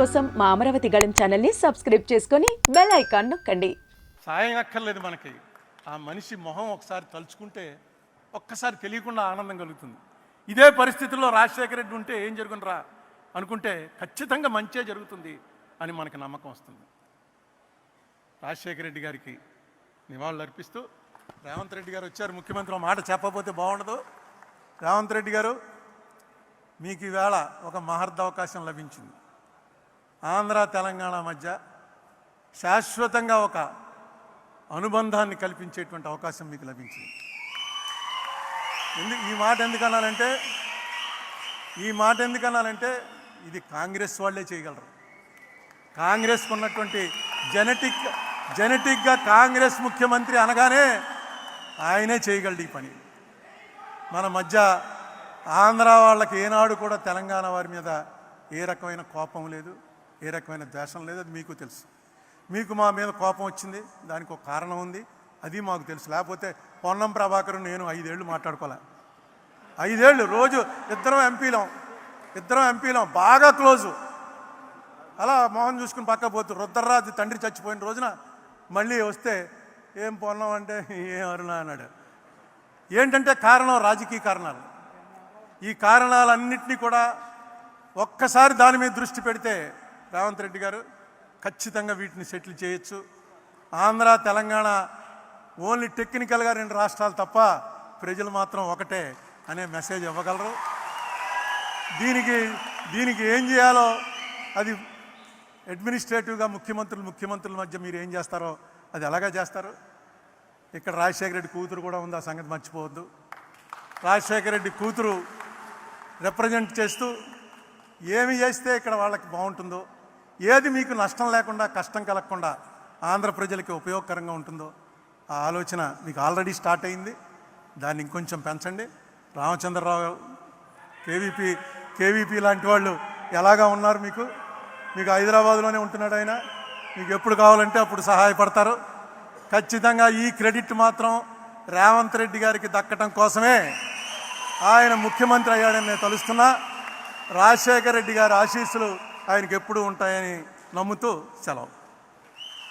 కోసం మా అమరావతి గళం ఛానల్ని సబ్స్క్రైబ్ చేసుకొని బెల్ ఐకాన్ నొక్కండి. సాయం అక్కర్లేదు మనకి. ఆ మనిషి మొహం ఒకసారి తలుచుకుంటే ఒక్కసారి తెలియకుండా ఆనందం కలుగుతుంది. ఇదే పరిస్థితుల్లో రాజశేఖర రెడ్డి ఉంటే ఏం జరుగునరా అనుకుంటే ఖచ్చితంగా మంచే జరుగుతుంది అని మనకు నమ్మకం వస్తుంది. రాజశేఖర రెడ్డి గారికి నివాళులు అర్పిస్తూ రేవంత్ రెడ్డి గారు వచ్చారు. ముఖ్యమంత్రి ఒక మాట చెప్పకపోతే బాగుండదు. రేవంత్ రెడ్డి గారు మీకు ఈవేళ ఒక మహార్థ అవకాశం లభించింది. ఆంధ్ర తెలంగాణ మధ్య శాశ్వతంగా ఒక అనుబంధాన్ని కల్పించేటువంటి అవకాశం మీకు లభించింది. ఎందుకు ఈ మాట ఎందుకనాలంటే ఈ మాట ఎందుకనాలంటే ఇది కాంగ్రెస్ వాళ్ళే చేయగలరు. కాంగ్రెస్కు ఉన్నటువంటి జెనెటిక్ జెనెటిక్గా కాంగ్రెస్ ముఖ్యమంత్రి అనగానే ఆయనే చేయగలడు ఈ పని. మన మధ్య ఆంధ్ర వాళ్ళకి ఏనాడు కూడా తెలంగాణ వారి మీద ఏ రకమైన కోపం లేదు. ఏ రకమైన ద్వేషం లేదు అది మీకు తెలుసు. మీకు మా మీద కోపం వచ్చింది దానికి ఒక కారణం ఉంది అది మాకు తెలుసు. లేకపోతే పొన్నం ప్రభాకర్ నేను ఐదేళ్ళు మాట్లాడుకోలే. ఐదేళ్ళు రోజు ఇద్దరం ఎంపీలం ఇద్దరం ఎంపీలం బాగా క్లోజు. అలా మోహన్ చూసుకుని పక్క పోతూ రుద్రరాజు తండ్రి చచ్చిపోయిన రోజున మళ్ళీ వస్తే ఏం పొన్నం అంటే ఏం అరుణ? అన్నాడు. ఏంటంటే కారణం రాజకీయ కారణాలు. ఈ కారణాలన్నింటినీ కూడా ఒక్కసారి దాని మీద దృష్టి పెడితే రేవంత్ రెడ్డి గారు ఖచ్చితంగా వీటిని సెటిల్ చేయొచ్చు. ఆంధ్ర తెలంగాణ ఓన్లీ టెక్నికల్గా రెండు రాష్ట్రాలు తప్ప ప్రజలు మాత్రం ఒకటే అనే మెసేజ్ ఇవ్వగలరు. దీనికి దీనికి ఏం చేయాలో అది అడ్మినిస్ట్రేటివ్గా ముఖ్యమంత్రులు ముఖ్యమంత్రుల మధ్య మీరు ఏం చేస్తారో అది ఎలాగా చేస్తారు. ఇక్కడ రాజశేఖర రెడ్డి కూతురు కూడా ఉంది ఆ సంగతి మర్చిపోవద్దు. రాజశేఖర రెడ్డి కూతురు రిప్రజెంట్ చేస్తూ ఏమి చేస్తే ఇక్కడ వాళ్ళకి బాగుంటుందో ఏది మీకు నష్టం లేకుండా కష్టం కలగకుండా ఆంధ్ర ప్రజలకి ఉపయోగకరంగా ఉంటుందో ఆ ఆలోచన మీకు ఆల్రెడీ స్టార్ట్ అయింది. దాన్ని ఇంకొంచెం పెంచండి. రామచంద్రరావు కేవీపీ కేవీపీ లాంటి వాళ్ళు ఎలాగా ఉన్నారు మీకు? మీకు హైదరాబాద్లోనే ఉంటున్నాడు ఆయన. మీకు ఎప్పుడు కావాలంటే అప్పుడు సహాయపడతారు. ఖచ్చితంగా ఈ క్రెడిట్ మాత్రం రేవంత్ రెడ్డి గారికి దక్కటం కోసమే ఆయన ముఖ్యమంత్రి అయ్యాడని నేను తలుస్తున్నా. రాజశేఖర రెడ్డి గారి ఆశీస్సులు ఆయనకి ఎప్పుడు ఉంటాయని నమ్ముతూ సెలవు.